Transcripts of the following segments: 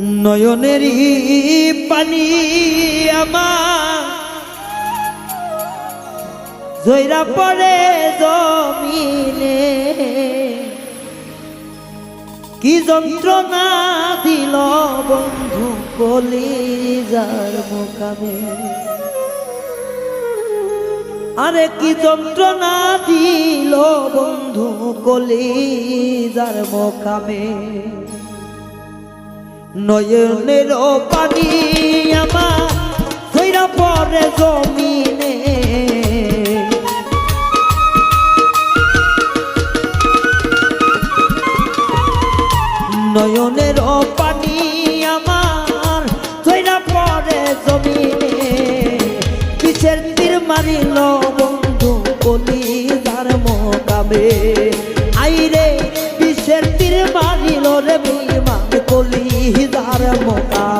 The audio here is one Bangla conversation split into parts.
নয়নেরই পানি আমার। জৈরা পড়ে জমিনে। কি যন্ত্রণা দিল বন্ধু কলিজার মোকামে। আরে কি যন্ত্রণা দিল বন্ধু কলিজার মোকামে। নয়নের পানি আমার পরে জমিনে। নয়নের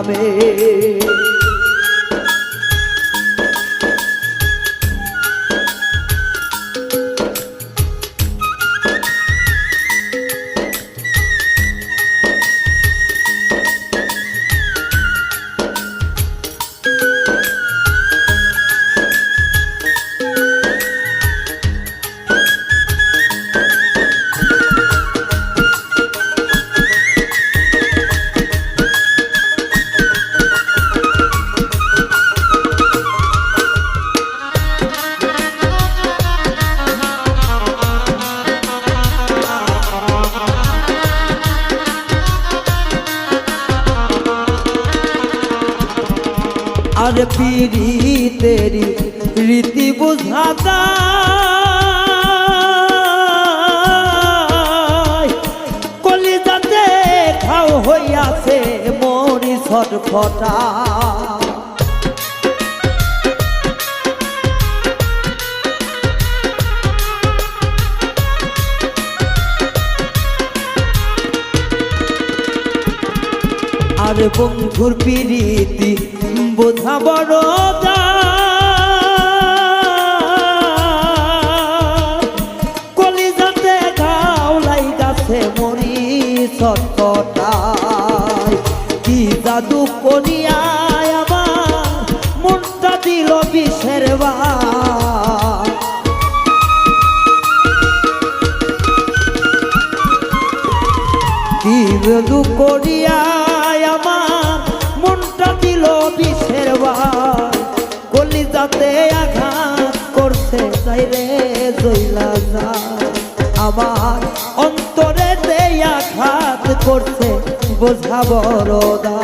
Amém. আর পিড়ি তেরি রীতি বুঝাতা কলিজাতে খাও হইয়াছে মরি ছটফটা বন্ধুর পিরিতি বোঝা বড় কলিজাতে ঘাওলাই গাছে মরি ছটফটায় কি জাদু করিয়ায় আমার মনটা দিল বিষের বা কি মনটা দিল বিষের বার কলিজাতে আঘাত করছে চাইলে জইলা যা আমার অন্তরে দে আঘাত করছে, বোঝা বড়দা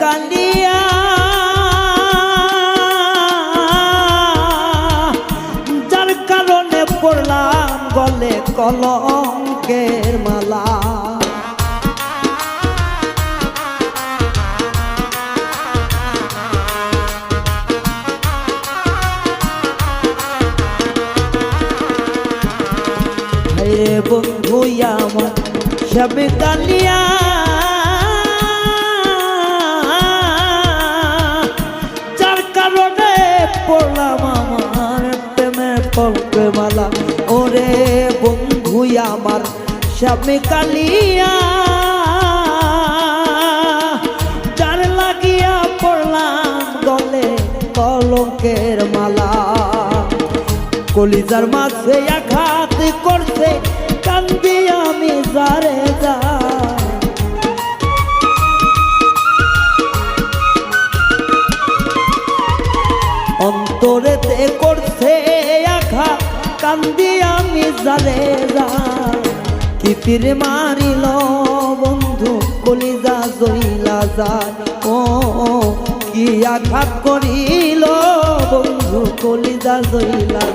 কালিয়া। যার কারণে পড়লাম গলে কলঙ্কের মালা। বন্ধু আমার সব কালিয়া। স্বামী কালিয়া যার লাগিয়া পড়লাম গলে কলঙ্কের মালা। কলিজার মাঝে আঘাত করছে, কান্দি আমি যারে যা। অন্তরেতে করছে আঘাত, কান্দি আমি যারে যা। কিতির মারিল বন্ধু কলিজা জইলা যায় ও কি আঘাত করিল বন্ধু কলিজা জইলা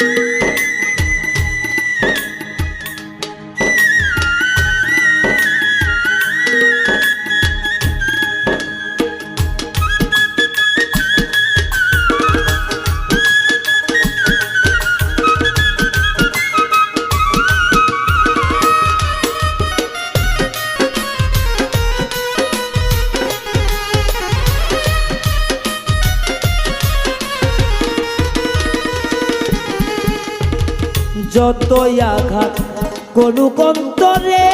যায় যতই আঘাত করুক অন্তরে,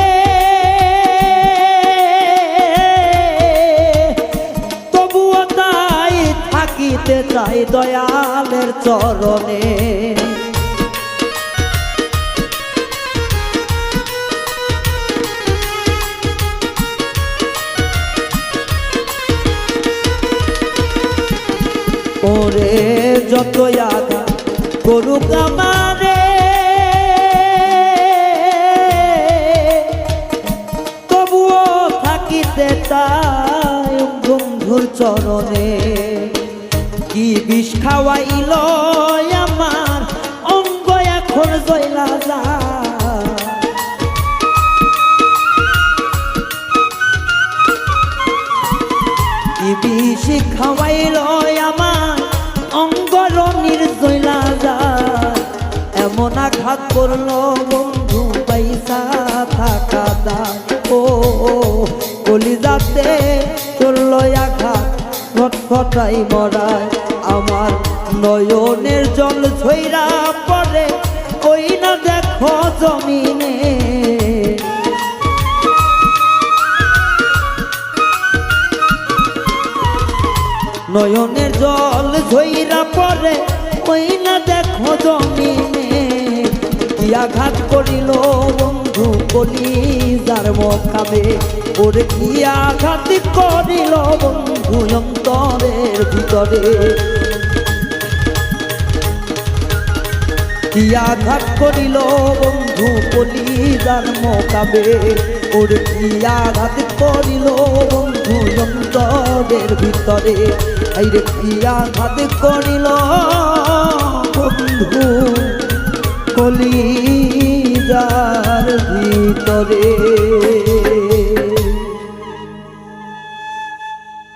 তবুও তাই থাকিতে চাই দয়ালের চরণে। ওরে, যতই আঘাত করুক আমারে তাই বন্ধুর চরণে। কি বিষ খাওয়াইল আমার অঙ্গ এখন জয়লা যায়। কি বিষ খাওয়াইল আমার অঙ্গরণীর জইলা যায়। এমন আঘাত করল বন্ধু, পয়সা থাকা দা ও কলিজাতে চলল আঘাত ফটফটাই মরায়। আমার নয়নের জল ঝইরা পড়ে ওই না দেখো জমিনে। নয়নের জল ঝইরা পড়ে ওই না দেখো জমিনে। কি আঘাত করিল বন্ধু কলি যার মকাবে ওরে কি আঘাত করিল বন্ধু অন্তরের ভিতরে? কি আঘাত করিল বন্ধু কলি যার মকাবে ওরে কি আঘাত করিল বন্ধু অন্তরের ভিতরে? আইরে, কি আঘাত করিল বন্ধু কলি যার ভিতরে।